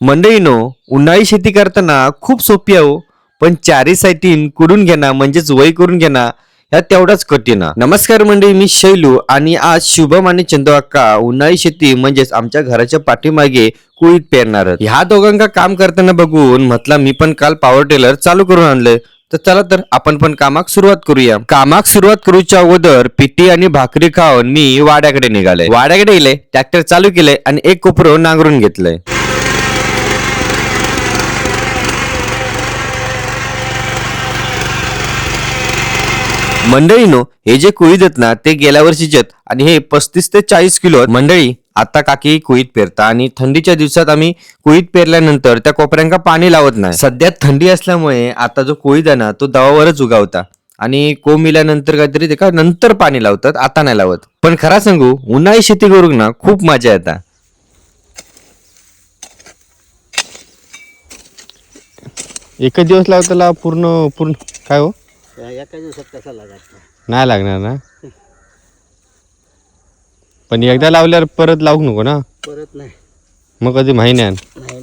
मंडळीनो उन्हाळी शेती करताना खूप सोपी आहो हो. पण चारी साईटीन कुडून घेणं म्हणजेच वय करून घेणं ह्या तेवढाच कठीण आहे. नमस्कार मंडळी मी शैलू आणि आज शुभम आणि चंदू अक्का उन्हाळी शेती म्हणजेच आमच्या घराच्या पाठीमागे कुळीत पेरणार ह्या दोघांका काम करताना बघून म्हटला मी पण काल पॉवर टेलर चालू करून आणलंय तर चला तर आपण पण कामाक सुरुवात करूया. कामाक सुरुवात करूच्या अगोदर पिठी आणि भाकरी खाऊन मी वाड्याकडे निघाले. वाड्याकडे गेले ट्रॅक्टर चालू केले आणि एक कोपरो नांगरून घेतलंय. मंडळीनो हे जे कुळीत आहेत ना ते गेल्या वर्षीचे आहेत. आणि हे पस्तीस ते चाळीस किलो आहेत. मंडळी आता काकी कुळीत पेरता आणि थंडीच्या दिवसात आम्ही कुळीत पेरल्यानंतर त्या कोपऱ्यांका पाणी लावत नाही. सध्या थंडी असल्यामुळे आता जो कुळीत आहे ना तो दवावरच उगावता. आणि कोंब इल्यानंतर काहीतरी ते का नंतर पाणी लावतात आता नाही लावत. पण खरा सांगू उन्हाळी शेती करूक ना खूप मजा येता. एकच दिवस लावताला पूर्ण पूर्ण काय हो? एका दिवसात कसा लागायचा नाही लागणार ना? पण एकदा लावल्यावर परत लावू नको ना? परत नाही. मग कधी महिन्यान? नाही